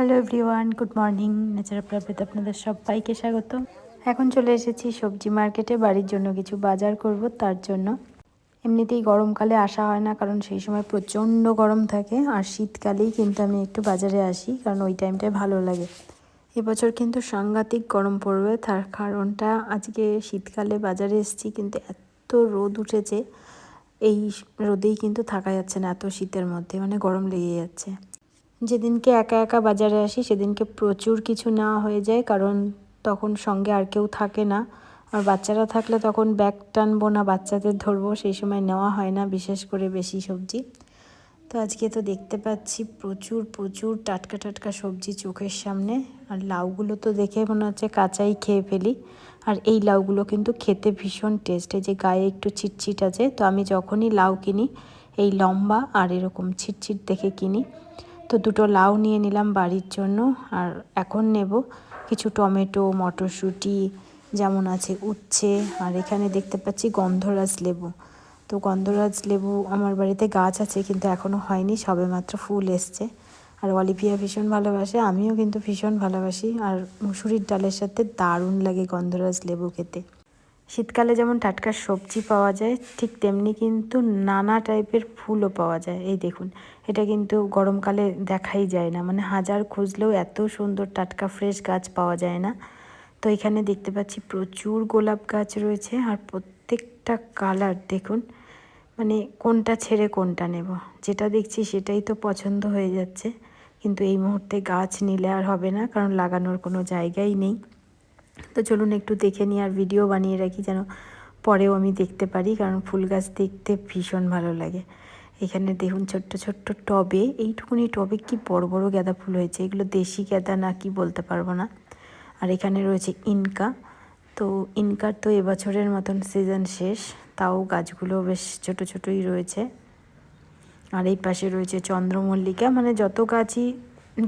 Hello everyone good morning nature প্রাপ্তিতে আপনাদের সবাইকে স্বাগত এখন চলে এসেছি সবজি মার্কেটে বাড়ির জন্য কিছু বাজার করব, তার জন্য। এমনিতেই গরমকালে আসা হয় না, কারণ সেই সময় প্রচণ্ড গরম থাকে, আর শীতকালেই কিন্তু আমি একটু বাজারে আসি, কারণ ওই টাইমটায় ভালো লাগে। এবছর কিন্তু সাংঘাতিক গরম পড়বে, তার কারণটা আজকে শীতকালে বাজারে এসেছি, কিন্তু এত রোদ উঠেছে, এই রোদেই কিন্তু থাকা যাচ্ছে না, এত শীতের মধ্যে মানে গরম লেগে যাচ্ছে। যেদিনকে একা একা বাজারে আসি, সেদিনকে প্রচুর কিছু নেওয়া হয়ে যায়, কারণ তখন সঙ্গে আর কেউ থাকে না। আর বাচ্চারা থাকলে তখন ব্যাগ টানবো না, বাচ্চাদের ধরবো, সেই সময় নেওয়া হয় না, বিশেষ করে বেশি সবজি। তো আজকে তো দেখতে পাচ্ছি প্রচুর প্রচুর টাটকা টাটকা সবজি চোখের সামনে। আর লাউগুলো তো দেখে মনে হচ্ছে কাঁচাই খেয়ে ফেলি। আর এই লাউগুলো কিন্তু খেতে ভীষণ টেস্ট এই যে গায়ে একটু ছিটছিট আছে। তো আমি যখনই লাউ কিনি, এই লম্বা আর এরকম ছিটছিট দেখে কিনি। তো দুটো লাউ নিয়ে নিলাম বাড়ির জন্য, আর এখন নেব কিছু টমেটো, মটরশুঁটি, যেমন আছে উচ্ছে, আর এখানে দেখতে পাচ্ছি গন্ধরাজ লেবু। তো গন্ধরাজ লেবু আমার বাড়িতে গাছ আছে, কিন্তু এখনও হয়নি সবে মাত্র ফুল এসছে। আর অলিভিয়া ভীষণ ভালোবাসে, আমিও কিন্তু ভীষণ ভালোবাসি, আর মুসুরির ডালের সাথে দারুণ লাগে গন্ধরাজ লেবু খেতে। শীতকালে যেমন টাটকা সবজি পাওয়া যায়, ঠিক তেমনি কিন্তু নানা টাইপের ফুলও পাওয়া যায়। এই দেখুন, এটা কিন্তু গরমকালে দেখাই যায় না। মানে হাজার খুঁজলেও এত সুন্দর টাটকা ফ্রেশ গাছ পাওয়া যায় না। তো এখানে দেখতে পাচ্ছি প্রচুর গোলাপ গাছ রয়েছে আর প্রত্যেকটা কালার দেখুন মানে কোনটা ছেড়ে কোনটা নেব। যেটা দেখছি সেটাই তো পছন্দ হয়ে যাচ্ছে। কিন্তু এই মুহূর্তে গাছ নিলে আর হবে না, কারণ লাগানোর কোনো জায়গাই নেই। তো চলুন একটু দেখে নিই আর ভিডিও বানিয়ে রাখি যেন পরেও আমি দেখতে পারি, কারণ ফুল গাছ দেখতে ভীষণ ভালো লাগে। এখানে দেখুন ছোট্ট ছোট্ট টবে, এইটুকুনি টবে কি বড় বড় গাঁদা ফুল হয়েছে? এগুলো দেশি গাঁদা না কি বলতে পারব না। আর এখানে রয়েছে ইনকা। তো ইনকার তো এবছরের মতন সিজন শেষ, তাও গাছগুলো বেশ ছোট ছোটই রয়েছে। আর এই পাশে রয়েছে চন্দ্রমল্লিকা মানে যত গাছই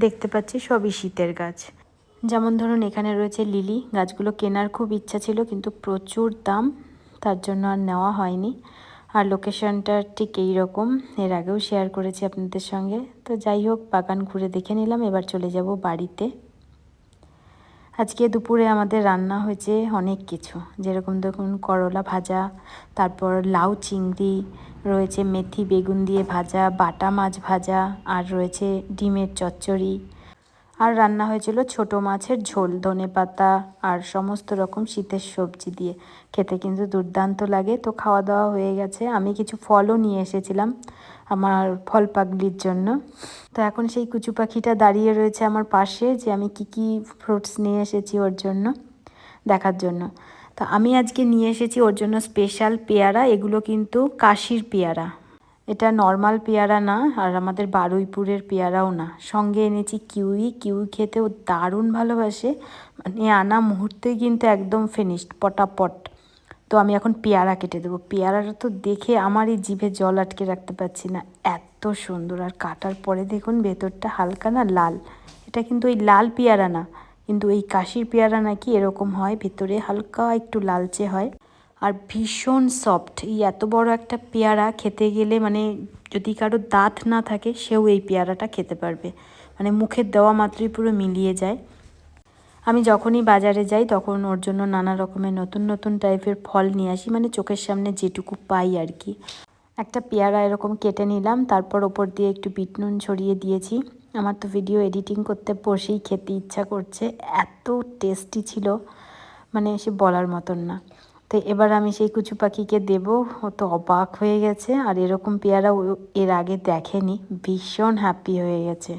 দেখতে পাচ্ছি সবই শীতের গাছ। যেমন ধরুন, এখানে রয়েছে লিলি। গাছগুলো কেনার খুব ইচ্ছা ছিল, কিন্তু প্রচুর দাম, তার জন্য আর নেওয়া হয়নি। আর লোকেশনটা ঠিক এই রকম এর আগেও শেয়ার করেছি আপনাদের সঙ্গে। তো যাই হোক, বাগান ঘুরে দেখে নিলাম, এবার চলে যাব বাড়িতে। আজকে দুপুরে আমাদের রান্না হয়েছে অনেক কিছু, যেরকম দেখুন করলা ভাজা, তারপর লাউ চিংড়ি, রয়েছে মেথি বেগুন দিয়ে ভাজা, বাটা মাছ ভাজা, আর রয়েছে ডিমের চচ্চড়ি আর রান্না হয়েছিল ছোট মাছের ঝোল, ধনে পাতা আর সমস্ত রকম শীতের সবজি দিয়ে। খেতে কিন্তু দুর্দান্ত লাগে। তো খাওয়া দাওয়া হয়ে গেছে। আমি কিছু ফলও নিয়ে এসেছিলাম আমার ফল পাগলির জন্য। তো এখন সেই কুচু পাখিটা দাঁড়িয়ে রয়েছে আমার পাশে যে আমি কি কি ফ্রুটস নিয়ে এসেছি ওর জন্য, দেখার জন্য। তো আমি আজকে নিয়ে এসেছি ওর জন্য স্পেশাল পেয়ারা। এগুলো কিন্তু কাশির পেয়ারা। এটা নর্মাল পেয়ারা না, আর আমাদের বারুইপুরের পেয়ারাও না। সঙ্গে এনেছি কিউই কিউই খেতেও দারুণ ভালোবাসে। মানে আনা মুহূর্তে কিন্তু একদম ফিনিশড পটাপট। তো আমি এখন পেয়ারা কেটে দেবো। পেয়ারাটা তো দেখে আমার এই জিভে জল আটকে রাখতে পারছি না। এত সুন্দর। আর কাটার পরে দেখুন, ভেতরটা হালকা না লাল। এটা কিন্তু ওই লাল পেয়ারা না। কিন্তু এই কাশির পেয়ারা নাকি এরকম হয়, ভেতরে হালকা একটু লালচে হয়। আর ভীষণ সফট এই এত বড় একটা পেয়ারা খেতে গেলে মানে যদি কারও দাঁত না থাকে, সেও এই পেয়ারাটা খেতে পারবে। মানে মুখের দেওয়া মাত্রই পুরো মিলিয়ে যায়। আমি যখনই বাজারে যাই, তখন ওর জন্য নানা রকমের নতুন নতুন টাইপের ফল নিয়ে আসি। মানে চোখের সামনে যেটুকু পাই আর কি। একটা পেয়ারা এরকম কেটে নিলাম, তারপর ওপর দিয়ে একটু বিট নুন ছড়িয়ে দিয়েছি। আমার তো ভিডিও এডিটিং করতে বসেই খেতে ইচ্ছা করছে। এত টেস্টি ছিল। মানে সে বলার মতন না। তো এবার আমি সেই কুচু পাখিকে দেব। ও তো অবাক হয়ে গেছে। আর এরকম পেয়ারা এর আগে দেখেনি। ভীষণ হ্যাপি হয়ে গেছে।